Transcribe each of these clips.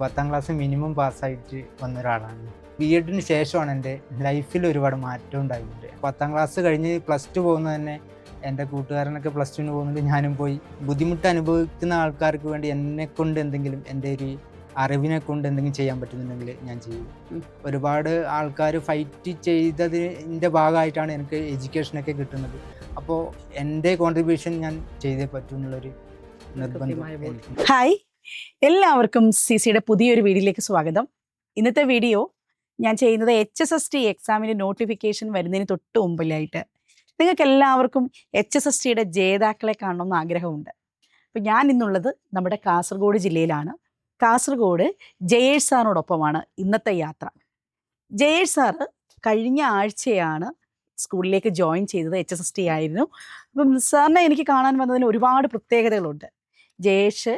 പത്താം class minimum പാസ്സായിട്ട് വന്ന ഒരാളാണ്. ബി എഡിന് ശേഷമാണ് എന്റെ ലൈഫിൽ ഒരുപാട് മാറ്റം ഉണ്ടായിട്ടുണ്ട്. പത്താം ക്ലാസ് കഴിഞ്ഞ് പ്ലസ് ടു പോകുന്നത് തന്നെ എന്റെ കൂട്ടുകാരനൊക്കെ പ്ലസ് ടുവിന് പോകുന്നുണ്ട്. ഞാനും പോയി. ബുദ്ധിമുട്ട് അനുഭവിക്കുന്ന ആൾക്കാർക്ക് വേണ്ടി എന്നെ കൊണ്ട് എന്തെങ്കിലും എന്റെ ഒരു അറിവിനെ കൊണ്ട് എന്തെങ്കിലും ചെയ്യാൻ പറ്റുന്നുണ്ടെങ്കിൽ ഞാൻ ചെയ്യും. ഒരുപാട് ആൾക്കാർ ഫൈറ്റ് ചെയ്തതിന്റെ ഭാഗമായിട്ടാണ് എനിക്ക് എഡ്യൂക്കേഷനൊക്കെ കിട്ടുന്നത്. അപ്പോൾ എന്റെ കോൺട്രിബ്യൂഷൻ ഞാൻ ചെയ്തേ പറ്റൂ എന്നുള്ളൊരു നിർബന്ധം. കൃത്യമായ ബോധ്യം. എനിക്കുണ്ട്. ഹായ് എല്ലാവർക്കും സി സിയുടെ പുതിയൊരു വീഡിയോയിലേക്ക് സ്വാഗതം. ഇന്നത്തെ വീഡിയോ ഞാൻ ചെയ്യുന്നത് എച്ച് എസ് എസ് ടി എക്സാമിന്റെ നോട്ടിഫിക്കേഷൻ വരുന്നതിന് തൊട്ട് മുമ്പിലായിട്ട്. നിങ്ങൾക്ക് എല്ലാവർക്കും എച്ച് എസ് എസ് ടിയുടെ ജേതാക്കളെ കാണണമെന്ന് ആഗ്രഹമുണ്ട്. അപ്പം ഞാൻ ഇന്നുള്ളത് നമ്മുടെ കാസർഗോഡ് ജില്ലയിലാണ്. കാസർഗോഡ് ജയേഷ് സാറിനോടൊപ്പമാണ് ഇന്നത്തെ യാത്ര. ജയേഷ് സാറ് കഴിഞ്ഞ ആഴ്ചയാണ് സ്കൂളിലേക്ക് ജോയിൻ ചെയ്തത് എച്ച് എസ് എസ് ടി ആയിരുന്നു. അപ്പം സാറിനെ എനിക്ക് കാണാൻ വന്നതിന് ഒരുപാട് പ്രത്യേകതകളുണ്ട്. ജയേഷ്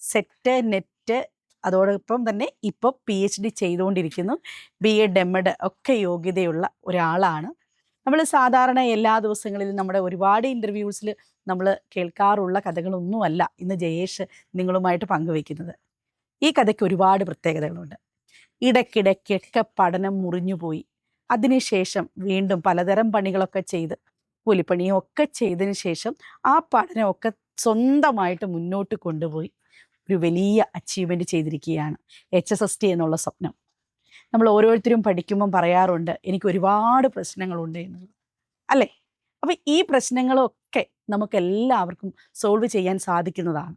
സെറ്റ് നെറ്റ് അതോടൊപ്പം തന്നെ ഇപ്പോൾ പി എച്ച് ഡി ചെയ്തുകൊണ്ടിരിക്കുന്നു. ബി എഡ് എം എഡ് ഒക്കെ യോഗ്യതയുള്ള ഒരാളാണ്. നമ്മൾ സാധാരണ എല്ലാ ദിവസങ്ങളിലും നമ്മുടെ ഒരുപാട് ഇന്റർവ്യൂസിൽ നമ്മൾ കേൾക്കാറുള്ള കഥകളൊന്നുമല്ല ഇന്ന് ജയേഷ് നിങ്ങളുമായിട്ട് പങ്കുവയ്ക്കുന്നത് ഈ കഥയ്ക്ക് ഒരുപാട് പ്രത്യേകതകളുണ്ട്. ഇടയ്ക്കിടയ്ക്കൊക്കെ പഠനം മുറിഞ്ഞുപോയി അതിനുശേഷം വീണ്ടും പലതരം പണികളൊക്കെ ചെയ്ത് കൂലിപ്പണിയും ഒക്കെ ചെയ്തതിന് ശേഷം ആ പഠനമൊക്കെ സ്വന്തമായിട്ട് മുന്നോട്ട് കൊണ്ടുപോയി. ഒരു വലിയ അച്ചീവ്മെന്റ് ചെയ്തിരിക്കുകയാണ്. എച്ച് എസ് എസ് ടി എന്നുള്ള സ്വപ്നം. നമ്മൾ ഓരോരുത്തരും പഠിക്കുമ്പം പറയാറുണ്ട് എനിക്ക് ഒരുപാട് പ്രശ്നങ്ങളുണ്ട് എന്നുള്ളത് അല്ലേ? അപ്പോൾ ഈ പ്രശ്നങ്ങളൊക്കെ നമുക്ക് എല്ലാവർക്കും സോൾവ് ചെയ്യാൻ സാധിക്കുന്നതാണ്.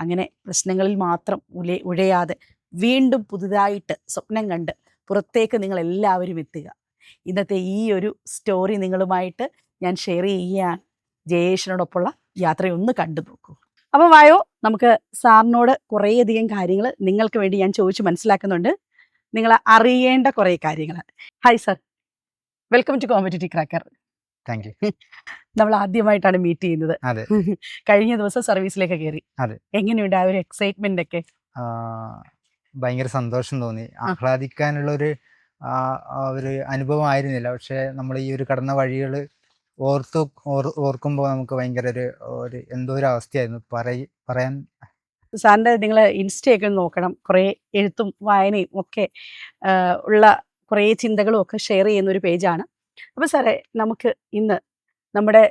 അങ്ങനെ പ്രശ്നങ്ങളിൽ മാത്രം ഉലേ ഉഴയാതെ വീണ്ടും പുതുതായിട്ട് സ്വപ്നം കണ്ട് പുറത്തേക്ക് നിങ്ങൾ എല്ലാവരും എത്തുക. ഇന്നത്തെ ഈ ഒരു സ്റ്റോറി നിങ്ങളുമായിട്ട് ഞാൻ ഷെയർ ചെയ്യുകയാണ്. ജയേഷിനോടൊപ്പമുള്ള യാത്രയൊന്ന് കണ്ടു നോക്കൂ അപ്പോൾ വായോ? നമുക്ക് സാറിനോട് കുറേയധികം കാര്യങ്ങൾ നിങ്ങൾക്ക് വേണ്ടി ഞാൻ ചോദിച്ച് മനസ്സിലാക്കുന്നുണ്ട്. നിങ്ങൾ അറിയേണ്ട കുറേ കാര്യങ്ങൾ hi sir welcome to competitive cracker thank you നമ്മൾ ആദ്യമായിട്ടാണ് മീറ്റ് ചെയ്യുന്നത്. അതെ. കഴിഞ്ഞ ദിവസം സർവീസിലേക്ക് കയറി. അതെ. എങ്ങനെയുണ്ട് ആ ഒരു എക്സൈറ്റ്മെന്റ് ഒക്കെ ഭയങ്കര സന്തോഷം തോന്നി. ആഹ്ലാദിക്കാനുള്ള ഒരു ഒരു അനുഭവം ആയിരുന്നില്ല പക്ഷെ നമ്മൾ ഈ ഒരു കടന്ന വഴികൾ ഓർത്തു ഓർ- ഓർക്കുമ്പോൾ നമുക്ക് ഭയങ്കര ഒരു ഒരു എന്തോ ഒരു അവസ്ഥയായിരുന്നു. പറയ പറയാൻ സാറിന്റെ നിങ്ങൾ ഇൻസ്റ്റയൊക്കെ നോക്കണം. കുറേ എഴുത്തും വായനയും ഒക്കെ ഉള്ള കുറേ ചിന്തകളും ഒക്കെ ഷെയർ ചെയ്യുന്ന ഒരു പേജാണ്. അപ്പോൾ സാറേ നമുക്ക് ഇന്ന് നമ്മുടെ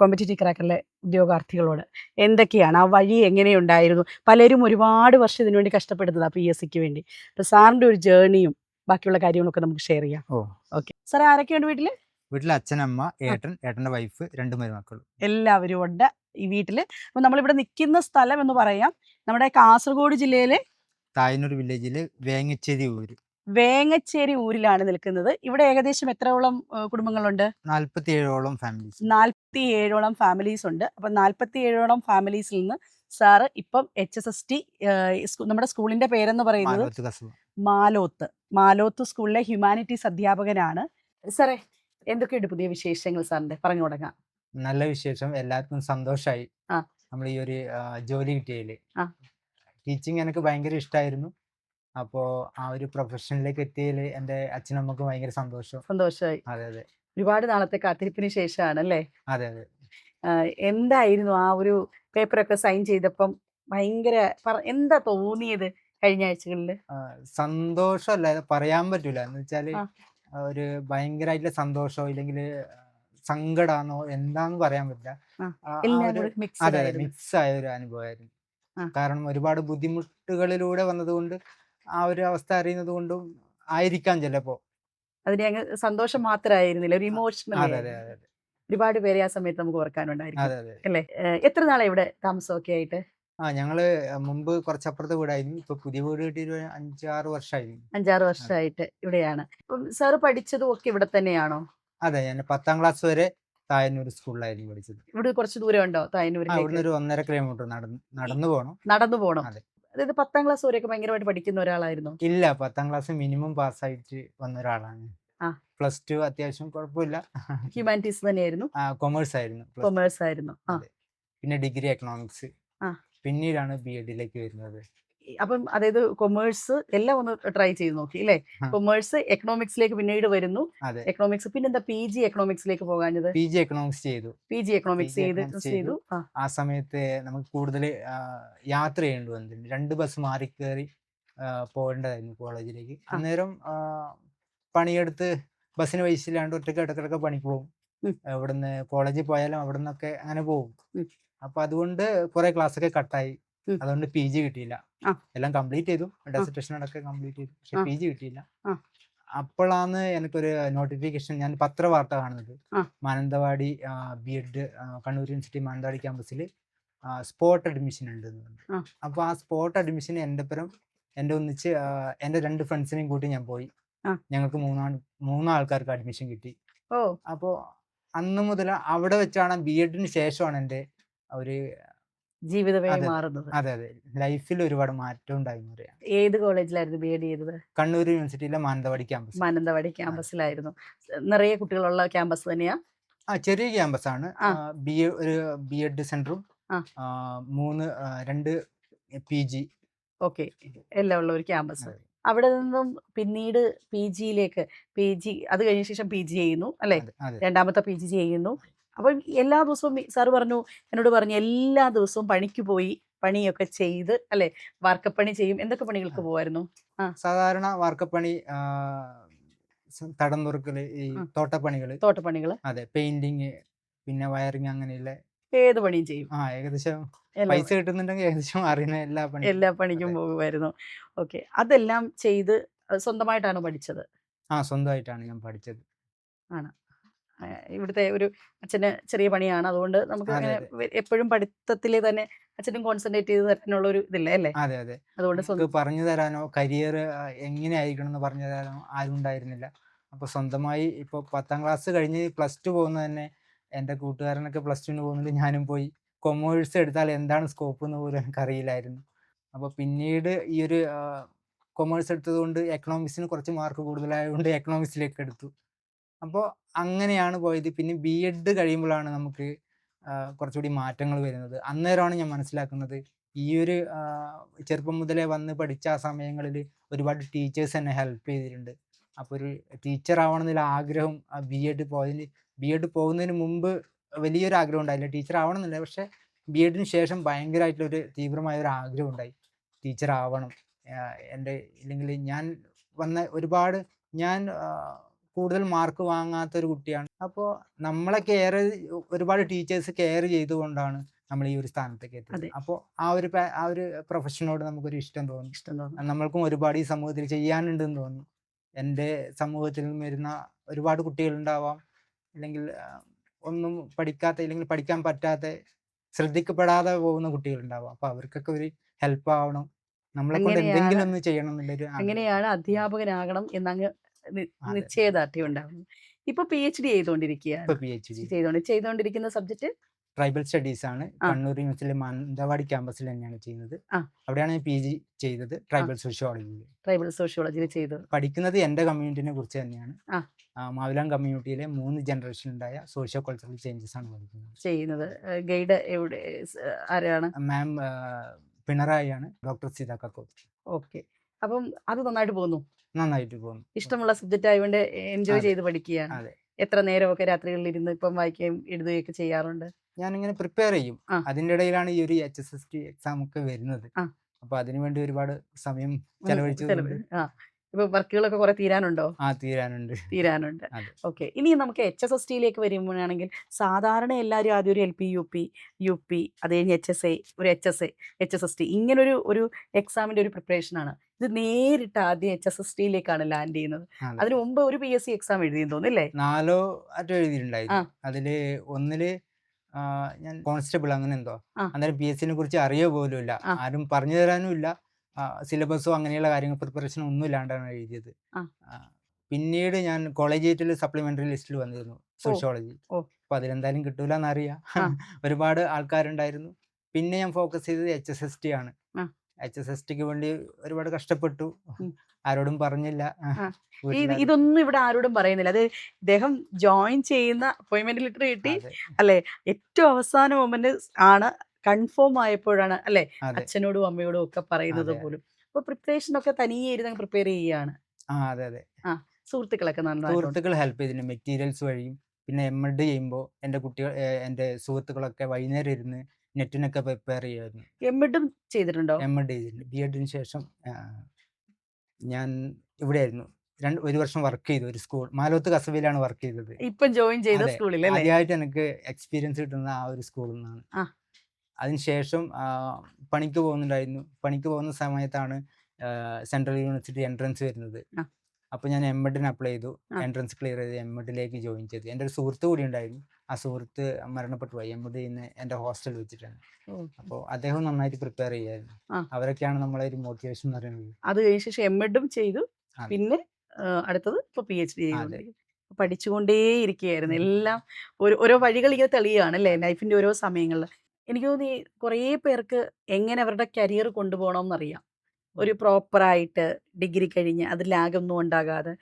കോമ്പറ്റേറ്റീവ് ക്രാക്കറിലെ ഉദ്യോഗാർത്ഥികളോട് എന്തൊക്കെയാണ്? ആ വഴി എങ്ങനെയുണ്ടായിരുന്നു? പലരും ഒരുപാട് വർഷം ഇതിനു വേണ്ടി കഷ്ടപ്പെടുന്നതാണ് പി എസ് സിക്ക് വേണ്ടി. അപ്പോൾ സാറിന്റെ ഒരു ജേർണിയും ബാക്കിയുള്ള കാര്യങ്ങളൊക്കെ നമുക്ക് ഷെയർ ചെയ്യാം. ഓക്കെ സാറേ ആരൊക്കെയുണ്ട് വീട്ടിൽ വീട്ടിൽ അച്ഛനമ്മ ഏട്ടൻ ഏട്ടന്റെ വൈഫ് രണ്ട് മരുമക്കൾ എല്ലാവരും ഉണ്ട് ഈ വീട്ടിൽ അപ്പൊ നമ്മളിവിടെ നിൽക്കുന്ന സ്ഥലം എന്ന് പറയാം. നമ്മുടെ കാസർഗോഡ് ജില്ലയിലെ തായനൂർ വില്ലേജിൽ വേങ്ങച്ചേരി ഊര്. വേങ്ങച്ചേരി ഊരിലാണ് നിൽക്കുന്നത്. ഇവിടെ ഏകദേശം എത്രയോളം കുടുംബങ്ങളുണ്ട്? നാല്പത്തിയേഴോളം ഫാമിലീസ്. നാൽപ്പത്തി ഏഴോളം ഫാമിലീസ് ഉണ്ട്. അപ്പൊ നാൽപ്പത്തി ഏഴോളം ഫാമിലീസിൽ നിന്ന് സാറ് ഇപ്പം എച്ച് എസ് എസ് ടി നമ്മുടെ സ്കൂളിന്റെ പേരെന്ന് പറയുന്നത് മാലോത്ത്. മാലോത്ത് സ്കൂളിലെ ഹ്യൂമാനിറ്റീസ് അധ്യാപകനാണ്. സാറേ എന്തൊക്കെയുണ്ട് പുതിയ വിശേഷങ്ങൾ സാറിന്റെ പറഞ്ഞു തുടങ്ങാം നല്ല വിശേഷം. എല്ലാവർക്കും സന്തോഷമായി ആ. നമ്മൾ ഈ ഒരു ആ, ജോലി കിട്ടിയതിൽ. ആ. ടീച്ചിങ് എനിക്ക് ഭയങ്കര ഇഷ്ടമായിരുന്നു അപ്പോ ആ ഒരു പ്രൊഫഷനിലേക്ക് എത്തിയതിൽ എന്റെ അച്ഛനമ്മക്ക് ഭയങ്കര സന്തോഷം. സന്തോഷമായി അതെ അതെ. ഒരുപാട് നാളത്തെ കാത്തിരിപ്പിന് ശേഷമാണ് അല്ലേ അതെ. അതെ എന്തായിരുന്നു ആ ഒരു പേപ്പറൊക്കെ സൈൻ ചെയ്തപ്പം ഭയങ്കര പറ- എന്താ തോന്നിയത് കഴിഞ്ഞ ആഴ്ചകളിൽ സന്തോഷല്ല സന്തോഷമല്ല. പറയാൻ പറ്റൂല. എന്ന് വെച്ചാൽ ആ. ഒരു ഭയങ്കരമായിട്ടുള്ള സന്തോഷമോ ഇല്ലെങ്കിൽ സങ്കടാണോ എന്താന്ന് പറയാൻ പറ്റില്ല. അതെ മിക്സ് ആയ ഒരു അനുഭവമായിരുന്നു കാരണം ഒരുപാട് ബുദ്ധിമുട്ടുകളിലൂടെ വന്നതുകൊണ്ട് ആ ഒരു അവസ്ഥ അറിയുന്നത് കൊണ്ടും ആയിരിക്കാം ചിലപ്പോ. അതിന് അങ്ങ് സന്തോഷം മാത്രമായിരുന്നില്ല ഒരു ഇമോഷണൽ ഒരുപാട് പേരെ ആ സമയത്ത് നമുക്ക് ഓർക്കാനുണ്ടായിരിക്കും. അതെ അല്ലേ? എത്ര നാളെ ഇവിടെ താമസമൊക്കെ ആയിട്ട്? ആ ഞങ്ങൾ മുമ്പ് കുറച്ചപ്പുറത്തെ വീടായിരുന്നു. ഇപ്പൊ പുതിയ വീട് കിട്ടിയിട്ട് ഒരു അഞ്ചാറ് വർഷമായിരുന്നു അഞ്ചാറ് വർഷമായിട്ട് ഇവിടെയാണ്. സാറ് പഠിച്ചതും ഒക്കെ ഇവിടെ തന്നെയാണോ? അതെ ഞാൻ പത്താം ക്ലാസ് വരെ തായന്നൂർ സ്കൂളിലായിരുന്നു പഠിച്ചത്. ഇവിടെ കുറച്ച് ദൂരം ഉണ്ടോ ആ ഒരു ഒന്നര കിലോമീറ്റർ നടന്ന് നടന്നു പോകണം നടന്നു പോകണം അതെ. അതായത് പത്താം ക്ലാസ് വരെയൊക്കെ ഭയങ്കരമായിട്ട് പഠിക്കുന്ന ഒരാളായിരുന്നു? ഇല്ല പത്താം ക്ലാസ് മിനിമം പാസ് ആയിട്ട് വന്ന ഒരാളാണ്. ആ. പ്ലസ് ടു അത്യാവശ്യം കുഴപ്പമില്ല. ഹ്യൂമാനിറ്റീസ് തന്നെയായിരുന്നു? കൊമേഴ്സ് ആയിരുന്നു. Plus two. കൊമേഴ്സ് ആയിരുന്നു. ആ. പിന്നെ ഡിഗ്രി എക്കണോമിക്സ് ആ. പിന്നീടാണ് ബി എഡിലേക്ക് വരുന്നത് അപ്പം അതായത് കൊമേഴ്സ് എല്ലാം ഒന്ന് ട്രൈ ചെയ്ത് നോക്കി അല്ലേ. കൊമേഴ്സ് എക്കണോമിക്സിലേക്ക് പിന്നീട് വരുന്നു. എക്കണോമിക്സ് പിന്നെന്താ പി ജി എക്കണോമിക്സിലേക്ക് പോകാഞ്ഞത്? പി ജി എക്കണോമിക്സ് ചെയ്തു. പി ജി എക്കണോമിക്സ് ചെയ്ത് ചെയ്തു. ആ. സമയത്ത് നമുക്ക് കൂടുതൽ യാത്ര ചെയ്യേണ്ടി വന്നിട്ടുണ്ട്. രണ്ട് ബസ് മാറി കയറി പോകേണ്ടതായിരുന്നു കോളേജിലേക്ക്. അന്നേരം പണിയെടുത്ത് ബസ്സിന് പൈസ ഇല്ലാണ്ട് ഒറ്റയ്ക്ക് ഇടക്കിടക്ക് പണിക്ക് പോകും. ഇവിടുന്ന് കോളേജിൽ പോയാലും അവിടെ നിന്നൊക്കെ അങ്ങനെ പോകും. അപ്പൊ അതുകൊണ്ട് കുറെ ക്ലാസ് ഒക്കെ കട്ടായി അതുകൊണ്ട് പി ജി കിട്ടിയില്ല. എല്ലാം കംപ്ലീറ്റ് ചെയ്തു. ഡെസിറ്റേഷൻ അടക്കം കംപ്ലീറ്റ് ചെയ്തു. പക്ഷെ. പി ജി കിട്ടിയില്ല. അപ്പോഴാണ് എനിക്കൊരു നോട്ടിഫിക്കേഷൻ ഞാൻ പത്രവാർത്ത കാണുന്നത്. Mananthavady B Ed Kannur university Mananthavady ക്യാമ്പസിൽ സ്പോട്ട് അഡ്മിഷൻ ഉണ്ട് അപ്പൊ ആ. സ്പോട്ട് അഡ്മിഷൻ എന്റെ പരം എന്റെ ഒന്നിച്ച് എന്റെ രണ്ട് ഫ്രണ്ട്സിനെയും കൂട്ടി ഞാൻ പോയി. ഞങ്ങൾക്ക് മൂന്നാൾ മൂന്നാൾക്കാർക്ക് അഡ്മിഷൻ കിട്ടി. അപ്പോ അന്ന് മുതൽ അവിടെ വെച്ചാണ് ബി എഡിന് ശേഷമാണ് എന്റെ ഒരു ജീവിതമേ അതെ. മാറുന്നത്. അതെ അതെ. ലൈഫിൽ ഒരുപാട് മാറ്റം ഉണ്ടായി പറയാം. ഏത് കോളേജിലായിരുന്നു ബി എഡ് ചെയ്തത്? കണ്ണൂർ യൂണിവേഴ്സിറ്റിയിലെ മാനന്തവാടി ക്യാമ്പസ്. മാനന്തവാടി ക്യാമ്പസിലായിരുന്നു. നിറയെ കുട്ടികളുള്ള ക്യാമ്പസ് തന്നെയാ? ആ ചെറിയ ക്യാമ്പസ് ആണ്. ബി ഒരു ബി എഡ് സെന്ററും. മൂന്ന് രണ്ട് പി ജി ഓക്കെ. എല്ലാം ഉള്ള ഒരു ക്യാമ്പസ്. അവിടെ നിന്നും പിന്നീട് പി ജിയിലേക്ക് പി ജി അത് കഴിഞ്ഞ ശേഷം പി ജി ചെയ്യുന്നു അല്ലെ? രണ്ടാമത്തെ പി ജി ചെയ്യുന്നു. അപ്പം എല്ലാ ദിവസവും സാർ പറഞ്ഞു എന്നോട് പറഞ്ഞു എല്ലാ ദിവസവും പണിക്ക് പോയി പണിയൊക്കെ ചെയ്ത് അല്ലെ? വാർക്കപ്പണി ചെയ്യും. എന്തൊക്കെ പണികൾക്ക്. പോവായിരുന്നു? സാധാരണ വാർക്കപ്പണി തടം തുറക്കൽ ഈ തോട്ടപ്പണികൾ. തോട്ടപ്പണികൾ. അതെ പെയിന്റിങ് പിന്നെ വയറിങ് അങ്ങനെയുള്ള ഏത് പണിയും ചെയ്യും. ആ ഏകദേശം പൈസ കിട്ടുന്നുണ്ടെങ്കിൽ ഏകദേശം അറിയുന്ന എല്ലാ പണി എല്ലാ പണിക്കും. പോകുമായിരുന്നു. ഓക്കെ. അതെല്ലാം ചെയ്ത് സ്വന്തമായിട്ടാണ് പഠിച്ചത്? ആ സ്വന്തമായിട്ടാണ് ഞാൻ പഠിച്ചത്. ആണ്. ഇവിടുത്തെ ഒരു അച്ഛന് ചെറിയ പണിയാണ്. അതുകൊണ്ട് നമുക്ക് എപ്പോഴും പഠിത്തത്തിൽ തന്നെ അച്ഛനും കോൺസെൻട്രേറ്റ് ചെയ്ത് തരാനുള്ള ഒരു ഇതില്ല അല്ലേ? അതെ അതെ. അതുകൊണ്ട് പറഞ്ഞു തരാനോ കരിയർ എങ്ങനെ ആയിരിക്കണം എന്ന് പറഞ്ഞു തരാനോ ആരും ഉണ്ടായിരുന്നില്ല. അപ്പോൾ സ്വന്തമായി ഇപ്പോൾ പത്താം ക്ലാസ് കഴിഞ്ഞ് പ്ലസ് ടു പോകുന്ന തന്നെ എന്റെ കൂട്ടുകാരനൊക്കെ പ്ലസ് ടുവിന് പോകുന്നത് ഞാനും പോയി കൊമേഴ്സ് എടുത്താൽ എന്താണ് സ്കോപ്പ് എന്ന് പോലും എനിക്കറിയില്ലായിരുന്നു അപ്പോൾ പിന്നീട് ഈ ഒരു കൊമേഴ്സ് എടുത്തതുകൊണ്ട് എക്കണോമിക്സിന് കുറച്ച് മാർക്ക് കൂടുതലായതുകൊണ്ട് എക്കണോമിക്സിലേക്ക് എടുത്തു. അപ്പോൾ അങ്ങനെയാണ് പോയത്. പിന്നെ ബി എഡ് കഴിയുമ്പോഴാണ് നമുക്ക് കുറച്ചുകൂടി മാറ്റങ്ങൾ വരുന്നത്. അന്നേരമാണ് ഞാൻ മനസ്സിലാക്കുന്നത് ഈ ഒരു ചെറുപ്പം മുതലേ വന്ന് പഠിച്ച ആ സമയങ്ങളിൽ ഒരുപാട് ടീച്ചേഴ്സ് എന്നെ ഹെൽപ്പ് ചെയ്തിട്ടുണ്ട്. അപ്പോൾ ഒരു ടീച്ചർ ആവണമെന്നുള്ള ആഗ്രഹം ബി എഡ് പോയതിന് ബി എഡ് പോകുന്നതിന് മുമ്പ് വലിയൊരു ആഗ്രഹം ഉണ്ടായില്ല. ടീച്ചർ ആവണമെന്നില്ല. പക്ഷേ ബി എഡിന് ശേഷം ഭയങ്കരമായിട്ടുള്ളൊരു തീവ്രമായ ഒരു ആഗ്രഹം ഉണ്ടായി. ടീച്ചർ ആവണം. എന്റെ ഇല്ലെങ്കിൽ ഞാൻ വന്ന ഒരുപാട് ഞാൻ കൂടുതൽ മാർക്ക് വാങ്ങാത്ത ഒരു കുട്ടിയാണ്. അപ്പോൾ നമ്മളെ കെയർ ഒരുപാട് ടീച്ചേഴ്സ് കെയർ ചെയ്തുകൊണ്ടാണ് നമ്മൾ ഈ ഒരു സ്ഥാനത്തേക്ക് എത്തിയത്. അപ്പോൾ ആ ഒരു ആ ഒരു പ്രൊഫഷനോട് നമുക്കൊരു ഇഷ്ടം തോന്നി ഇഷ്ടം തോന്നുന്നു. നമ്മൾക്കും ഒരുപാട് ഈ സമൂഹത്തിൽ ചെയ്യാനുണ്ടെന്ന് തോന്നുന്നു. എന്റെ സമൂഹത്തിൽ നിന്നും വരുന്ന ഒരുപാട് കുട്ടികളുണ്ടാവാം. അല്ലെങ്കിൽ ഒന്നും പഠിക്കാത്ത അല്ലെങ്കിൽ പഠിക്കാൻ പറ്റാത്ത ശ്രദ്ധിക്കപ്പെടാതെ പോകുന്ന കുട്ടികളുണ്ടാവാം. അപ്പൊ അവർക്കൊക്കെ ഒരു ഹെൽപ്പ് ആവണം. നമ്മളെ കൊണ്ട് എന്തെങ്കിലും ഒന്ന് ചെയ്യണം എന്നുള്ളൊരു അങ്ങനെയാണ് അധ്യാപകനാകണം എന്നങ്ങ്. നിശ്ചയദാർഢ്യം ഉണ്ടാകുന്നത് ഇപ്പൊ പി എച്ച് ഡി ഡി ചെയ്തോണ്ട് ചെയ്തുകൊണ്ടിരിക്കുന്ന സബ്ജക്ട് ട്രൈബൽ സ്റ്റഡീസ് ആണ്. കണ്ണൂർ യൂണിവേഴ്സിറ്റിയിലെ മാനന്തവാടി ക്യാമ്പസിൽ തന്നെയാണ് ചെയ്യുന്നത്. അവിടെയാണ് ഞാൻ പി ജി ചെയ്തത് ട്രൈബൽ സോഷ്യോളജിയിൽ ട്രൈബൽ സോഷ്യോളജിയിൽ ചെയ്തത്. പഠിക്കുന്നത് എന്റെ കമ്മ്യൂണിറ്റിനെ കുറിച്ച് തന്നെയാണ്. മാവിലാം കമ്മ്യൂണിറ്റിയിലെ മൂന്ന് ജനറേഷൻ ഉണ്ടായ സോഷ്യോ കൾച്ചറൽ ചേഞ്ചസ് ആണ് പഠിക്കുന്നത് ചെയ്യുന്നത്. ഗൈഡ് എവിടെ ആരാണ്? മാം പിണറായിയാണ് ഡോക്ടർ സീത കക്കോത്ത് ഓക്കെ. അപ്പം അത് നന്നായിട്ട് പോകുന്നു. നന്നായിട്ട് പോകുന്നു. ഇഷ്ടമുള്ള സബ്ജക്റ്റ് ആയതുകൊണ്ട് എൻജോയ് ചെയ്ത് പഠിക്കുകയാണ്. അതെ. എത്ര നേരമൊക്കെ രാത്രികളിൽ ഇരുന്ന് ഇപ്പം വായിക്കുകയും എഴുതുകയൊക്കെ ചെയ്യാറുണ്ട്? ഞാനിങ്ങനെ പ്രിപ്പയർ ചെയ്യും. അതിന്റെ അതിന്റെ ഇടയിലാണ് ഈ ഒരു H S S T exam ഒക്കെ വരുന്നത്. അപ്പൊ അതിനുവേണ്ടി ഒരുപാട് സമയം ചെലവഴിച്ചു ഇപ്പൊ വർക്കുകളൊക്കെ കുറെ തീരാനുണ്ടോ? ആ തീരാനുണ്ട്. തീരാനുണ്ട്. ഓക്കെ. ഇനി നമുക്ക് എച്ച് എസ് എസ് ടിയിലേക്ക് വരുമ്പോഴാണെങ്കിൽ സാധാരണ എല്ലാവരും ആദ്യം ഒരു L P U P U P അത് കഴിഞ്ഞ് എച്ച് എസ് എ ഒരു H S A H S S T ഇങ്ങനൊരു ഒരു എക്സാമിന്റെ ഒരു പ്രിപ്പറേഷൻ ആണ്. ഇത് നേരിട്ട് ആദ്യം എച്ച് എസ് എസ് ടിയിലേക്കാണ് ലാൻഡ് ചെയ്യുന്നത്. അതെ. അതിന് മുമ്പ് ഒരു പി എസ് സി എക്സാം എഴുതിയെന്ന് തോന്നില്ലേ നാലോ അറ്റോ എഴുതിയിട്ടുണ്ടായിരുന്നു. അതിൽ ഒന്നിൽ ഞാൻ കോൺസ്റ്റബിൾ അങ്ങനെ എന്തോ. അന്നേരം പി എസ് സിനെ കുറിച്ച് അറിയോ പോലും ഇല്ല ആരും പറഞ്ഞു തരാനും ഇല്ല. സിലബസോ അങ്ങനെയുള്ള കാര്യങ്ങൾ പ്രിപ്പറേഷൻ ഒന്നും ഇല്ലാണ്ടാണ് എഴുതിയത്. പിന്നീട് ഞാൻ കോളേജ് കോളേജിയറ്റിൽ സപ്ലിമെന്ററി ലിസ്റ്റിൽ വന്നിരുന്നു സോഷ്യോളജി. അപ്പൊ അതിലെന്തായാലും കിട്ടൂല എന്നറിയാം. ഒരുപാട് ആൾക്കാരുണ്ടായിരുന്നു. പിന്നെ ഞാൻ ഫോക്കസ് ചെയ്തത് എച്ച് എസ് എസ് ടി ആണ്. എച്ച് എസ് എസ് ടിക്ക് വേണ്ടി ഒരുപാട് കഷ്ടപ്പെട്ടു. ആരോടും പറഞ്ഞില്ല. ഇതൊന്നും ഇവിടെ ആരോടും പറയുന്നില്ല. അത് ഇദ്ദേഹം ജോയിൻ ചെയ്യുന്ന അപ്പോയിന്റ്മെന്റ് ലെറ്റർ കിട്ടി അല്ലെ? ഏറ്റവും അവസാന മൊമെന്റ് ആണ് കൺഫേം ആയപ്പോഴാണ് അല്ലെ അച്ഛനോടും അമ്മയോടും ഒക്കെ പറയുന്നത്. പോലും. അപ്പൊ പ്രിപ്പറേഷൻ ഒക്കെ തനിയെ ഇരുന്ന് പ്രിപ്പയർ ചെയ്യുകയാണ്. ആ അതെ അതെ. സുഹൃത്തുക്കളൊക്കെ സുഹൃത്തുക്കൾ ഹെൽപ്പ് ചെയ്തിട്ടുണ്ട്. മെറ്റീരിയൽസ് വഴിയും പിന്നെ എം എഡ് ചെയ്യുമ്പോൾ എന്റെ കുട്ടികൾ എന്റെ എന്റെ സുഹൃത്തുക്കളൊക്കെ വൈകുന്നേരം ഇരുന്ന് നെറ്റിനൊക്കെ പ്രിപ്പയർ ചെയ്യുമായിരുന്നു. എം എഡും ചെയ്തിട്ടുണ്ടോ? എം എഡ് ചെയ്തിട്ടുണ്ട്. ബി എഡിന് ശേഷം ഞാൻ ഇവിടെയായിരുന്നു. രണ്ട് ഒരു വർഷം വർക്ക് ചെയ്തു ഒരു സ്കൂൾ. മാലോത്ത് കസബയിലാണ് വർക്ക് ചെയ്തത്. ഇപ്പം ജോയിൻ ചെയ്ത സ്കൂളിൽ ആദ്യമായിട്ട് എനിക്ക് എക്സ്പീരിയൻസ് കിട്ടുന്ന ആ ഒരു സ്കൂളിൽ നിന്നാണ്. അതിനുശേഷം പണിക്ക് പോകുന്നുണ്ടായിരുന്നു. പണിക്ക് പോകുന്ന സമയത്താണ് സെൻട്രൽ യൂണിവേഴ്സിറ്റി എൻട്രൻസ് വരുന്നത്. അപ്പോൾ ഞാൻ എം എഡിന് അപ്ലൈ ചെയ്തു എൻട്രൻസ് ക്ലിയർ ചെയ്ത് എം എഡിലേക്ക് ജോയിൻ ചെയ്തു. എന്റെ ഒരു സുഹൃത്ത് കൂടി ഉണ്ടായിരുന്നു. ആ സുഹൃത്ത് മരണപ്പെട്ടു പോയി. എം എഡിൽ നിന്ന് എന്റെ ഹോസ്റ്റൽ വെച്ചിട്ടാണ്. അപ്പോൾ അദ്ദേഹം നന്നായിട്ട് പ്രിപ്പയർ ചെയ്യായിരുന്നു. അവരൊക്കെയാണ് നമ്മളെ ഒരു മോട്ടിവേഷൻ എന്ന് പറയുന്നത്. അത് കഴിഞ്ഞ ശേഷം എം എഡും ചെയ്തു പിന്നെ അടുത്തത് ഇപ്പൊ പി എച്ച് ഡി അതെ. പഠിച്ചുകൊണ്ടേ ഇരിക്കുകയായിരുന്നു എല്ലാം ഓരോ വഴികൾ ഇങ്ങനെ തെളിയുകയാണ് അല്ലേ? ലൈഫിന്റെ ഓരോ സമയങ്ങളിൽ. എനിക്ക് തോന്നി കുറേ പേർക്ക് എങ്ങനെ അവരുടെ കരിയർ കൊണ്ടുപോകണം എന്നറിയാം ഒരു പ്രോപ്പറായിട്ട് ഡിഗ്രി കഴിഞ്ഞ് അത് ലാഗൊന്നും ഉണ്ടാകാതെ.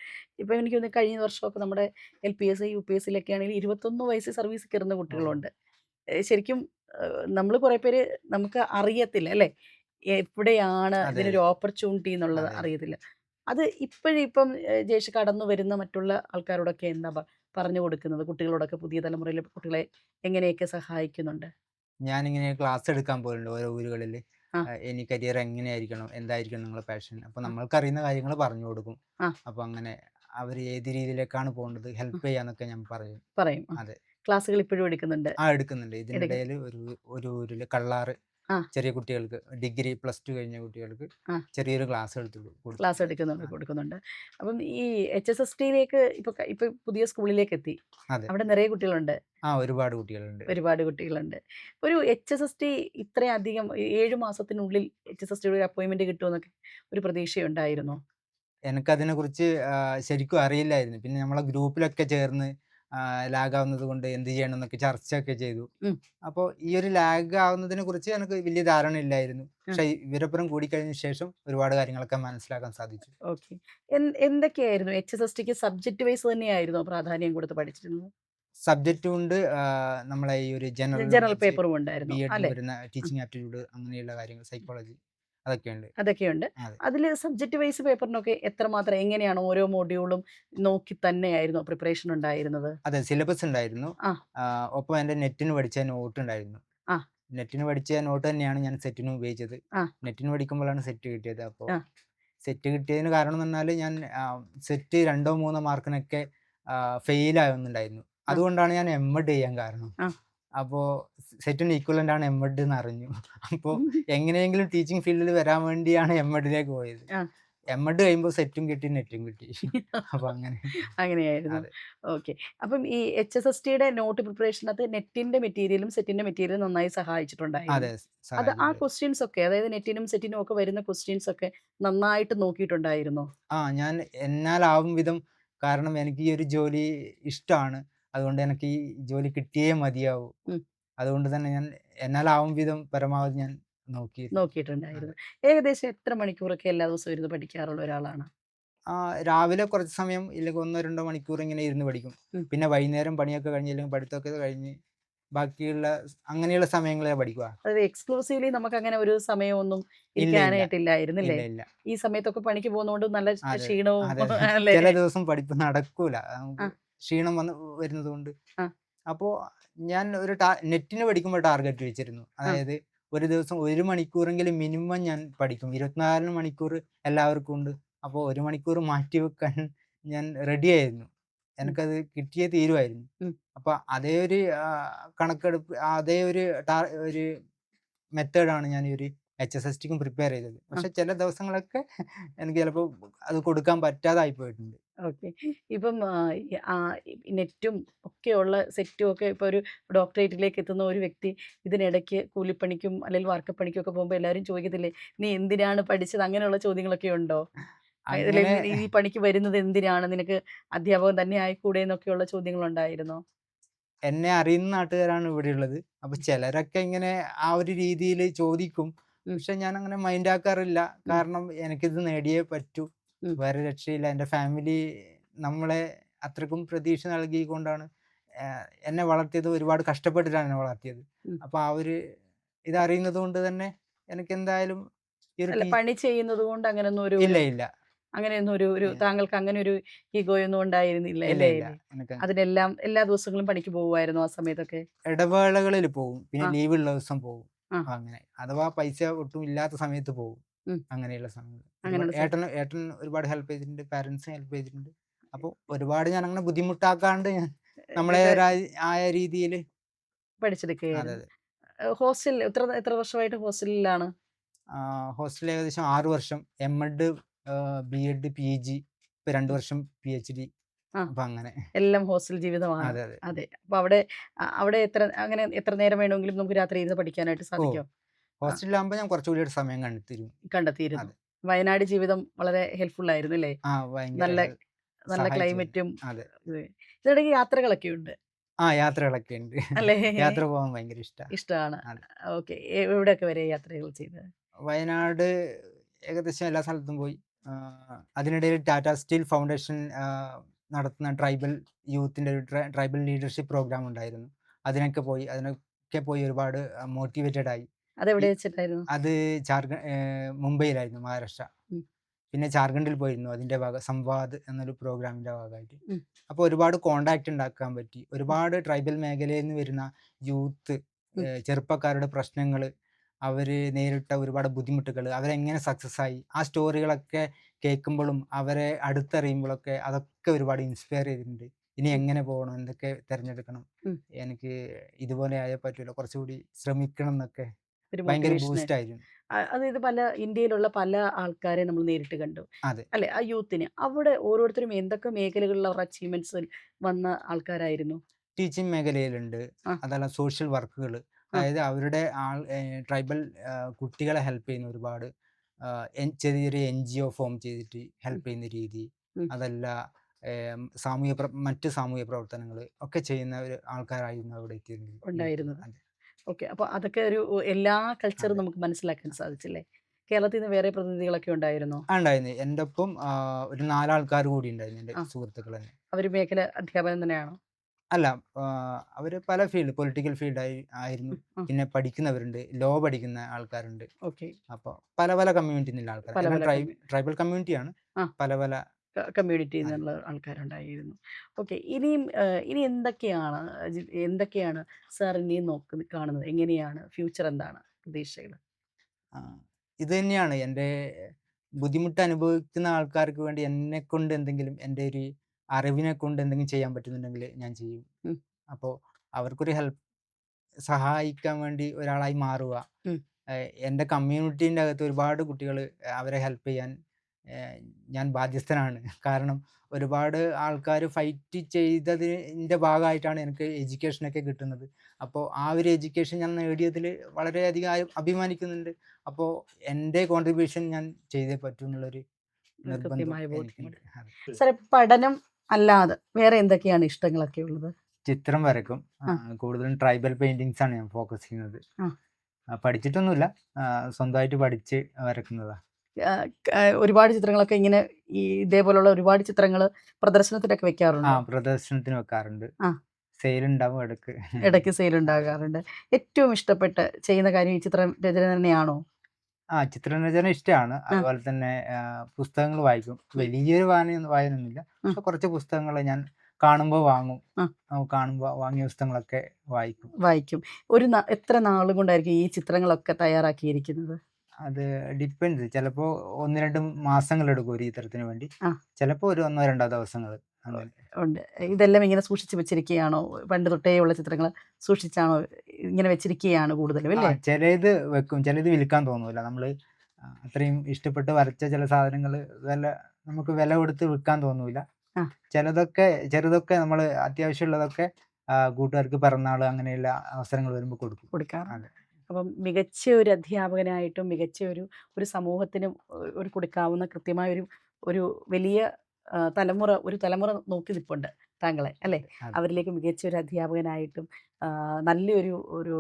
ഇപ്പം എനിക്ക് തോന്നുന്നു കഴിഞ്ഞ വർഷമൊക്കെ നമ്മുടെ L P S U P S സിയിലൊക്കെ ആണെങ്കിൽ ഇരുപത്തൊന്ന് വയസ്സ് സർവീസ് കയറുന്ന കുട്ടികളുണ്ട്. ശരിക്കും നമ്മൾ കുറേ പേര് നമുക്ക് അറിയത്തില്ല അല്ലേ? എവിടെയാണ് അതിനൊരു ഇതിനൊരു ഓപ്പർച്യൂണിറ്റി എന്നുള്ളത്. അറിയത്തില്ല. അത് ഇപ്പോഴിപ്പം ജേഷ് കടന്നു വരുന്ന മറ്റുള്ള ആൾക്കാരോടൊക്കെ എന്താ പറഞ്ഞു കൊടുക്കുന്നത്? കുട്ടികളോടൊക്കെ പുതിയ തലമുറയിലെ കുട്ടികളെ എങ്ങനെയൊക്കെ സഹായിക്കുന്നുണ്ട്? ഞാനിങ്ങനെ ക്ലാസ് എടുക്കാൻ പോലുണ്ട് ഓരോ ഊരുകളിൽ എനി ഇനി കരിയർ എങ്ങനെയായിരിക്കണം? എന്തായിരിക്കണം നിങ്ങളുടെ പാഷൻ? അപ്പൊ നമ്മൾക്കറിയുന്ന കാര്യങ്ങൾ പറഞ്ഞു കൊടുക്കും. ആ. അപ്പോൾ അങ്ങനെ അവർ ഏത് രീതിയിലേക്കാണ് പോകേണ്ടത്? ഹെൽപ്പ് ചെയ്യാന്നൊക്കെ ഞാൻ പറയും. പറയും. ആ. അതെ. ക്ലാസ്സുകൾ ഇപ്പോഴും എടുക്കുന്നുണ്ട്. ആ എടുക്കുന്നുണ്ട്. ഇതിനിടയിൽ ഒരു ഒരു ഊരിൽ കള്ളാറ് ആ. ചെറിയ കുട്ടികൾക്ക് ഡിഗ്രി പ്ലസ് ടു കഴിഞ്ഞ കുട്ടികൾക്ക് ആ. ചെറിയൊരു ക്ലാസ് എടുത്തുള്ളൂ കൊടുക്കും. ക്ലാസ് എടുക്കുന്നുണ്ട്. കൊടുക്കുന്നുണ്ട്. അപ്പം ഈ എച്ച് എസ് എസ് ടിയിലേക്ക് ഇപ്പൊ ക- ഇപ്പൊ പുതിയ സ്കൂളിലേക്ക് എത്തി അതെ. അവിടെ നിറയെ കുട്ടികളുണ്ട്. ആ ഒരുപാട് കുട്ടികളുണ്ട്. ഒരുപാട് കുട്ടികളുണ്ട്. ഒരു എച്ച് എസ് എസ് ടി ഇത്രയധികം ഏഴു മാസത്തിനുള്ളിൽ എച്ച് എസ് എസ് ടിയുടെ ഒരു അപ്പോയിന്റ്മെന്റ് കിട്ടുമെന്നൊക്കെ ഒരു പ്രതീക്ഷയുണ്ടായിരുന്നോ? എനിക്കതിനെ കുറിച്ച് ശരിക്കും അറിയില്ലായിരുന്നു. പിന്നെ നമ്മളെ ഗ്രൂപ്പിലൊക്കെ ചേർന്ന് ലാഗ് ആവുന്നത് കൊണ്ട് എന്ത് ചെയ്യണം എന്നൊക്കെ ചർച്ചയൊക്കെ ചെയ്തു. അപ്പോൾ ഈ ഒരു ലാഗ് ആവുന്നതിനെ കുറിച്ച് എനിക്ക് വലിയ ധാരണ ഇല്ലായിരുന്നു. പക്ഷെ ഇവരപ്പുറം കൂടിക്കഴിഞ്ഞ ശേഷം ഒരുപാട് കാര്യങ്ങളൊക്കെ മനസ്സിലാക്കാൻ സാധിച്ചു. ഓക്കെ. എന്തൊക്കെയായിരുന്നു? എച്ച് എസ് എസ് ടിക്ക് സബ്ജക്ട് വൈസ് തന്നെയായിരുന്നു പ്രാധാന്യം കൊടുത്ത് പഠിച്ചിരുന്നത്? സബ്ജക്റ്റും ഉണ്ട് നമ്മളെ ഈ ഒരു ജനറൽ ജനറൽ പേപ്പറും ഉണ്ടായിരുന്നു വരുന്ന ടീച്ചിങ് ആപ്റ്റിറ്റ്യൂഡ് അങ്ങനെയുള്ള കാര്യങ്ങൾ സൈക്കോളജി അതൊക്കെയുണ്ട്. അതൊക്കെയുണ്ട്. അതെ. അതിൽ സബ്ജക്ട് വൈസ് പേപ്പറിനൊക്കെ എത്രമാത്രം എങ്ങനെയാണ് ഓരോ മോഡ്യൂളും നോക്കി തന്നെയായിരുന്നു പ്രിപ്പറേഷൻ ഉണ്ടായിരുന്നത്? അതെ സിലബസ് ഉണ്ടായിരുന്നു. ഒപ്പം എന്റെ നെറ്റിന് പഠിച്ച നോട്ട് ഉണ്ടായിരുന്നു. നെറ്റിന് പഠിച്ച നോട്ട് തന്നെയാണ് ഞാൻ സെറ്റിന് ഉപയോഗിച്ചത്. നെറ്റിന് പഠിക്കുമ്പോഴാണ് സെറ്റ് കിട്ടിയത്. അപ്പോൾ സെറ്റ് കിട്ടിയതിന് കാരണം എന്ന് പറഞ്ഞാൽ ഞാൻ സെറ്റ് രണ്ടോ മൂന്നോ മാർക്കിനൊക്കെ ഫെയിൽ ആവുന്നുണ്ടായിരുന്നു അതുകൊണ്ടാണ് ഞാൻ എം എഡ് ചെയ്യാൻ കാരണം. അപ്പോ സെറ്റിന് ഈക്വലന്റ് ആണ് എം എഡ് എന്ന് അറിഞ്ഞു. അപ്പോൾ എങ്ങനെയെങ്കിലും ടീച്ചിങ് ഫീൽഡിൽ വരാൻ വേണ്ടിയാണ് എം എഡിലേക്ക് പോയത്. എംഎഡ് എം എഡ് കഴിയുമ്പോൾ സെറ്റും കിട്ടി നെറ്റും കിട്ടി. അപ്പൊ അങ്ങനെ. അങ്ങനെയായിരുന്നു. ഓക്കെ അപ്പം ഈ എച്ച് എസ് എസ് ടിയുടെ നോട്ട് പ്രിപ്പറേഷനകത്ത് നെറ്റിന്റെ മെറ്റീരിയലും സെറ്റിന്റെ മെറ്റീരിയലും നന്നായി സഹായിച്ചിട്ടുണ്ടായിരുന്നു. അതെ ആ. ക്വസ്റ്റ്യൻസ് ഒക്കെ അതായത് നെറ്റിനും സെറ്റിനും ഒക്കെ വരുന്ന ക്വസ്റ്റ്യൻസ് ഒക്കെ നന്നായിട്ട് നോക്കിയിട്ടുണ്ടായിരുന്നു? ആ ഞാൻ എന്നാലാവും വിധം കാരണം എനിക്ക് ഈ ഒരു ജോലി ഇഷ്ടമാണ്. അതുകൊണ്ട് എനിക്ക് ഈ ജോലി കിട്ടിയേ മതിയാവൂ. അതുകൊണ്ട് തന്നെ ഞാൻ എന്നാലാവും വിധം പരമാവധി ഞാൻ നോക്കി നോക്കിയിട്ടുണ്ടായിരുന്നു. ഏകദേശം എത്ര മണിക്കൂറൊക്കെ എല്ലാ ദിവസവും ഇരുന്ന് പഠിക്കാറുള്ള ഒരാളാണ്? രാവിലെ കുറച്ച് സമയം ഇല്ലെങ്കിൽ ഒന്നോ രണ്ടോ മണിക്കൂർ ഇങ്ങനെ ഇരുന്ന് പഠിക്കും. പിന്നെ വൈകുന്നേരം പണിയൊക്കെ കഴിഞ്ഞ് അല്ലെങ്കിൽ പഠിത്തമൊക്കെ കഴിഞ്ഞ് ബാക്കിയുള്ള അങ്ങനെയുള്ള സമയങ്ങളെ പഠിക്കുക അതായത് എക്സ്ക്ലൂസീവ്ലി നമുക്ക് അങ്ങനെ ഒരു സമയമൊന്നും. ഇരിക്കാനായിട്ടില്ലായിരുന്നില്ലേ? ഈ സമയത്തൊക്കെ പണിക്ക് പോകുന്നതുകൊണ്ട് നല്ല ക്ഷീണവും ചില ദിവസം പഠിപ്പ് നടക്കൂല. ക്ഷീണം വന്ന് വരുന്നത് കൊണ്ട് അപ്പോ അപ്പോൾ ഞാൻ ഒരു നെറ്റിന് പഠിക്കുമ്പോൾ ടാർഗറ്റ് വെച്ചിരുന്നു. അതായത് ഒരു ദിവസം ഒരു മണിക്കൂറെങ്കിലും മിനിമം ഞാൻ പഠിക്കും. ഇരുപത്തിനാല് മണിക്കൂർ എല്ലാവർക്കും ഉണ്ട്. അപ്പോൾ ഒരു മണിക്കൂർ മാറ്റി വെക്കാൻ ഞാൻ റെഡി ആയിരുന്നു. എനിക്കത് കിട്ടിയേ തീരുമായിരുന്നു. അപ്പൊ അതേ ഒരു കണക്കെടുപ്പ് അതേ ഒരു ഒരു മെത്തേഡാണ് ഞാൻ ഒരു എച്ച് എസ് എസ് ടിക്കും പ്രിപ്പയർ ചെയ്തത്. പക്ഷെ ചില ദിവസങ്ങളൊക്കെ എനിക്ക് ചിലപ്പോൾ അത് കൊടുക്കാൻ പറ്റാതായി പോയിട്ടുണ്ട്. ഓക്കെ. ഇപ്പം ആ, ഈ ആ, ഈ നെറ്റും ഒക്കെയുള്ള സെറ്റും ഒക്കെ ഇപ്പോൾ ഒരു ഡോക്ടറേറ്റിലേക്ക് എത്തുന്ന ഒരു വ്യക്തി ഇതിനിടയ്ക്ക് കൂലിപ്പണിക്കും അല്ലെങ്കിൽ വാർക്കപ്പണിക്കും ഒക്കെ പോകുമ്പോൾ എല്ലാവരും ചോദിക്കത്തില്ലേ നീ എന്തിനാണ് പഠിച്ചത്? അങ്ങനെയുള്ള ചോദ്യങ്ങളൊക്കെ ഉണ്ടോ? അങ്ങനെ ഈ പണിക്ക് വരുന്നത് എന്തിനാണ്? നിനക്ക് അധ്യാപകൻ തന്നെ ആയിക്കൂടെ എന്നൊക്കെയുള്ള ചോദ്യങ്ങൾ ഉണ്ടായിരുന്നോ എന്നെ അറിയുന്ന നാട്ടുകാരാണ് ഇവിടെ ഉള്ളത് അപ്പൊ ചിലരൊക്കെ ഇങ്ങനെ ആ ഒരു രീതിയിൽ ചോദിക്കും. ഉം. പക്ഷെ ഞാൻ അങ്ങനെ മൈൻഡ് ആക്കാറില്ല. കാരണം എനിക്കിത് നേടിയേ പറ്റൂ. വേറെ രക്ഷയില്ല. എന്റെ ഫാമിലി നമ്മളെ അത്രക്കും പ്രതീക്ഷ നൽകിക്കൊണ്ടാണ് എന്നെ വളർത്തിയത്. ഒരുപാട് കഷ്ടപ്പെട്ടിട്ടാണ് എന്നെ വളർത്തിയത്. അപ്പൊ ആ ഒരു ഇതറിയുന്നത് കൊണ്ട് തന്നെ എനിക്ക് എന്തായാലും പണി ചെയ്യുന്നത് കൊണ്ട് അങ്ങനെയൊന്നും ഒരു ഇല്ല ഇല്ല. അങ്ങനെയൊന്നും ഒരു ഒരു താങ്കൾക്ക് അങ്ങനെ ഒരു ഈഗോയൊന്നും ഉണ്ടായിരുന്നില്ല അല്ലേ? അതിനെല്ലാം എല്ലാ ദിവസങ്ങളും പണിക്ക് പോകുമായിരുന്നു ആ സമയത്തൊക്കെ? ഇടവേളകളിൽ പോകും. പിന്നെ ലീവ് ഉള്ള ദിവസം പോകും. അങ്ങനെ. അഥവാ പൈസ ഒട്ടും ഇല്ലാത്ത സമയത്ത് പോകും. അങ്ങനെയുള്ള സമയത്ത്. ഏട്ടൻ ഏട്ടൻ ഒരുപാട് ഹെൽപ്പ് ചെയ്തിട്ടുണ്ട് പാരന്റ്സ് ഹെൽപ്പ് ചെയ്തിട്ടുണ്ട്. അപ്പോൾ ഒരുപാട് ഞാൻ അങ്ങനെ ബുദ്ധിമുട്ടാക്കാണ്ട് ഞാൻ നമ്മളെ ആയ രീതിയിൽ പഠിച്ചെടുക്കുകയാണ് ഹോസ്റ്റലിൽ എത്ര എത്ര വർഷമായിട്ട് ഹോസ്റ്റലിലാണ്? ഹോസ്റ്റലിൽ ഏകദേശം ആറ് വർഷം. M Ed B Ed P G ഇപ്പൊ രണ്ട് വർഷം പി എച്ച് ഡി അങ്ങനെ. എല്ലാം ഹോസ്റ്റൽ ജീവിതമാണ്. അതെ അപ്പൊ അവിടെ അവിടെ എത്ര അങ്ങനെ എത്ര നേരം വേണമെങ്കിലും നമുക്ക് രാത്രി ഇരുന്ന് പഠിക്കാനായിട്ട് സാധിക്കും. ഹോസ്റ്റലിലാകുമ്പോൾ ഞാൻ കുറച്ചുകൂടി സമയം കണ്ടെത്തിയിരുന്നു. കണ്ടെത്തിയിരുന്നു. വയനാട് ജീവിതം വളരെ ഹെൽപ്ഫുൾ ആയിരുന്നു അല്ലേ? നല്ല നല്ല ക്ലൈമറ്റും ഇതിനിടയ്ക്ക് യാത്രകളൊക്കെ ഉണ്ട്. ആ യാത്രകളൊക്കെ ഉണ്ട്. അല്ലേ? യാത്ര പോകാൻ ഭയങ്കര ഇഷ്ടം. ഇഷ്ടമാണ്. ഓക്കെ. എവിടെയൊക്കെ വരെ യാത്രകൾ ചെയ്തത്? വയനാട് ഏകദേശം എല്ലാ സ്ഥലത്തും പോയി. അതിനിടയിൽ ടാറ്റ സ്റ്റീൽ ഫൗണ്ടേഷൻ നടത്തുന്ന ട്രൈബൽ യൂത്തിന്റെ ഒരു ട്രൈബൽ ലീഡർഷിപ്പ് പ്രോഗ്രാം ഉണ്ടായിരുന്നു. അതിനൊക്കെ പോയി അതിനൊക്കെ പോയി ഒരുപാട് മോട്ടിവേറ്റഡ് ആയി അതെവിടെ വെച്ചിട്ടായിരുന്നു? അത് ജാർഖണ്ഡ് മുംബൈയിലായിരുന്നു മഹാരാഷ്ട്ര. പിന്നെ ജാർഖണ്ഡിൽ പോയിരുന്നു അതിന്റെ ഭാഗം സംവാദ് എന്നൊരു പ്രോഗ്രാമിന്റെ ഭാഗമായിട്ട് അപ്പൊ അപ്പോൾ ഒരുപാട് കോണ്ടാക്ട് ഉണ്ടാക്കാൻ പറ്റി. ഒരുപാട് ട്രൈബൽ മേഖലയിൽ നിന്ന് വരുന്ന യൂത്ത് ചെറുപ്പക്കാരുടെ പ്രശ്നങ്ങൾ അവർ നേരിട്ട ഒരുപാട് ബുദ്ധിമുട്ടുകൾ അവരെങ്ങനെ സക്സസ് ആയി ആ സ്റ്റോറികളൊക്കെ കേൾക്കുമ്പോഴും അവരെ അടുത്തറിയുമ്പോഴൊക്കെ അതൊക്കെ ഒരുപാട് ഇൻസ്പയർ ചെയ്തിട്ടുണ്ട്. ഇനി എങ്ങനെ പോകണം എന്തൊക്കെ തിരഞ്ഞെടുക്കണം എനിക്ക് ഇതുപോലെ ആയ പറ്റൂല കുറച്ചുകൂടി ശ്രമിക്കണം എന്നൊക്കെ ഒരു ബൂസ്റ്റ് അതായത് പല ഇന്ത്യയിലുള്ള പല ആൾക്കാരെ നമ്മൾ നേരിട്ട് കണ്ടു. അല്ലെ? ആ യൂത്തിന് അവിടെ ഓരോരുത്തരും എന്തൊക്കെ മേഖലകളിൽ അവർ അച്ചീവ്മെന്റ്സ് വന്ന ആൾക്കാരായിരുന്നു? ടീച്ചിങ് മേഖലയിലുണ്ട്. അതല്ല സോഷ്യൽ വർക്കുകൾ അതായത് അവരുടെ ആൾ ട്രൈബൽ കുട്ടികളെ ഹെൽപ്പ് ചെയ്യുന്ന ഒരുപാട് ചെറിയ ചെറിയ എൻ ജി ഒ ഫോം ചെയ്തിട്ട് ഹെൽപ്പ് ചെയ്യുന്ന രീതി. അതല്ല സാമൂഹ്യ മറ്റ് സാമൂഹ്യ പ്രവർത്തനങ്ങൾ ഒക്കെ ചെയ്യുന്ന ഒരു ആൾക്കാരായിരുന്നു അവിടെ എത്തിയിരുന്നത്. ഉണ്ടായിരുന്നത്. ഓക്കെ. അപ്പൊ അതൊക്കെ ഒരു എല്ലാ കൾച്ചറും നമുക്ക് മനസ്സിലാക്കാൻ സാധിച്ചില്ലേ? കേരളത്തിൽ നിന്ന് വേറെ പ്രതിനിധികളൊക്കെ ഉണ്ടായിരുന്നു? ഉണ്ടായിരുന്നു. എന്റെ ഒപ്പം ഒരു നാലാൾക്കാർ കൂടി ഉണ്ടായിരുന്നു എന്റെ. സുഹൃത്തുക്കൾ തന്നെ. അവർ മേഖല അധ്യാപനം തന്നെയാണോ? അല്ല അവർ പല ഫീൽഡ് പൊളിറ്റിക്കൽ ഫീൽഡ് ആയി ആയിരുന്നു പിന്നെ പഠിക്കുന്നവരുണ്ട്. ലോ പഠിക്കുന്ന ആൾക്കാരുണ്ട്. അപ്പൊ അപ്പോൾ പല പല കമ്മ്യൂണിറ്റിയിൽ നിന്നുള്ള ആൾക്കാർ ട്രൈബൽ കമ്മ്യൂണിറ്റിയാണ്. പല പല കമ്മ്യൂണിറ്റിയിൽ. നിന്നുള്ള ആൾക്കാരുണ്ടായിരുന്നു. ഓക്കെ ഇനിയും ഇനി എന്തൊക്കെയാണ് എന്തൊക്കെയാണ് സാർ ഇനി നോക്കുന്ന കാണുന്നത്? എങ്ങനെയാണ്? ഫ്യൂച്ചർ എന്താണ്? പ്രതീക്ഷകൾ ഇത് തന്നെയാണ് എന്റെ ബുദ്ധിമുട്ട് അനുഭവിക്കുന്ന ആൾക്കാർക്ക് വേണ്ടി എന്നെ കൊണ്ട് എന്തെങ്കിലും എന്റെ ഒരു അറിവിനെ കൊണ്ട് എന്തെങ്കിലും ചെയ്യാൻ പറ്റുന്നുണ്ടെങ്കിൽ ഞാൻ ചെയ്യും. അപ്പോൾ അവർക്കൊരു ഹെൽപ്പ് സഹായിക്കാൻ വേണ്ടി ഒരാളായി മാറുക. എന്റെ കമ്മ്യൂണിറ്റീന്റെ അകത്ത് ഒരുപാട് കുട്ടികൾ അവരെ ഹെൽപ്പ് ചെയ്യാൻ ഞാൻ ബാധ്യസ്ഥനാണ്. കാരണം ഒരുപാട് ആൾക്കാർ ഫൈറ്റ് ചെയ്തതിന്റെ ഭാഗമായിട്ടാണ് എനിക്ക് എഡ്യൂക്കേഷനൊക്കെ കിട്ടുന്നത്. അപ്പോൾ ആ ഒരു എഡ്യൂക്കേഷൻ ഞാൻ നേടിയതിൽ വളരെയധികം അഭിമാനിക്കുന്നുണ്ട്. അപ്പോൾ എന്റെ കോൺട്രിബ്യൂഷൻ ഞാൻ ചെയ്തേ പറ്റൂ എന്നുള്ളൊരു സാറേ പഠനം അല്ലാതെ വേറെ എന്തൊക്കെയാണ് ഇഷ്ടങ്ങളൊക്കെ ഉള്ളത്? ചിത്രം വരക്കും കൂടുതലും ട്രൈബൽ പെയിന്റിങ്സ് ആണ് ഞാൻ ഫോക്കസ് ചെയ്യുന്നത്. പഠിച്ചിട്ടൊന്നുമില്ല. സ്വന്തമായിട്ട് പഠിച്ച് വരക്കുന്നതാ ആ, ക- ഒരുപാട് ചിത്രങ്ങളൊക്കെ ഇങ്ങനെ ഈ ഇതേപോലുള്ള ഒരുപാട് ചിത്രങ്ങൾ പ്രദർശനത്തിനൊക്കെ വെക്കാറുണ്ട്? പ്രദർശനത്തിന് വെക്കാറുണ്ട്. സെയിൽ ഉണ്ടാവും ഇടയ്ക്ക് ഇടയ്ക്ക് സെയിൽ ഉണ്ടാകാറുണ്ട് ഏറ്റവും ഇഷ്ടപ്പെട്ട ചെയ്യുന്ന കാര്യം ഈ ചിത്രം രചന തന്നെയാണോ? ആ ചിത്രരചന ഇഷ്ടമാണ്. അതുപോലെ തന്നെ പുസ്തകങ്ങൾ വായിക്കും. വലിയൊരു വായന വായനൊന്നുമില്ല പക്ഷെ കുറച്ച് പുസ്തകങ്ങൾ ഞാൻ കാണുമ്പോൾ വാങ്ങും. കാണുമ്പോൾ വാങ്ങിയ പുസ്തകങ്ങളൊക്കെ വായിക്കും. വായിക്കും. ഒരു എത്ര നാളുകൊണ്ടായിരിക്കും ഈ ചിത്രങ്ങളൊക്കെ തയ്യാറാക്കിയിരിക്കുന്നത്? അത് ഡിപ്പെൻഡ് ചിലപ്പോ ഒന്ന് രണ്ട് മാസങ്ങൾ എടുക്കും ഒരു ചിത്രത്തിന് വേണ്ടി. ചിലപ്പോ ഒരു ഒന്നോ രണ്ടോ ദിവസങ്ങൾ അങ്ങനെ. ഉണ്ട്. ഇതെല്ലാം ഇങ്ങനെ സൂക്ഷിച്ചു വെച്ചിരിക്കുകയാണോ? പണ്ട് തൊട്ടേ ഉള്ള ചിത്രങ്ങൾ സൂക്ഷിച്ചാണോ ഇങ്ങനെ വെച്ചിരിക്കുകയാണ് കൂടുതലും ആ, അല്ലേ? ചിലത് വെക്കും. ചിലത് വിൽക്കാൻ തോന്നൂല. നമ്മൾ അത്രയും ഇഷ്ടപ്പെട്ട് വരച്ച ചില സാധനങ്ങൾ വില നമുക്ക് വില കൊടുത്ത് വിൽക്കാൻ തോന്നൂല. ആ. ചിലതൊക്കെ ചെറുതൊക്കെ നമ്മൾ അത്യാവശ്യമുള്ളതൊക്കെ ആ, കൂട്ടുകാർക്ക് പിറന്നാൾ അങ്ങനെയുള്ള അവസരങ്ങൾ വരുമ്പോൾ കൊടുക്കും. കൊടുക്കാറുണ്ട് അതെ. അപ്പം മികച്ച ഒരു അധ്യാപകനായിട്ടും മികച്ച ഒരു ഒരു സമൂഹത്തിന് ഒരു കൊടുക്കാവുന്ന കൃത്യമായ ഒരു ഒരു വലിയ തലമുറ ഒരു തലമുറ നോക്കി നിൽപ്പുണ്ട് താങ്കളെ അല്ലേ? അവരിലേക്ക് മികച്ച ഒരു അധ്യാപകനായിട്ടും നല്ലൊരു ഒരു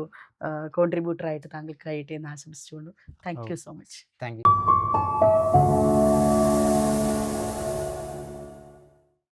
കോൺട്രിബ്യൂട്ടറായിട്ട് താങ്കൾക്കായിട്ട് എന്ന് ആശംസിച്ചുകൊണ്ട് thank you so much. Thank you.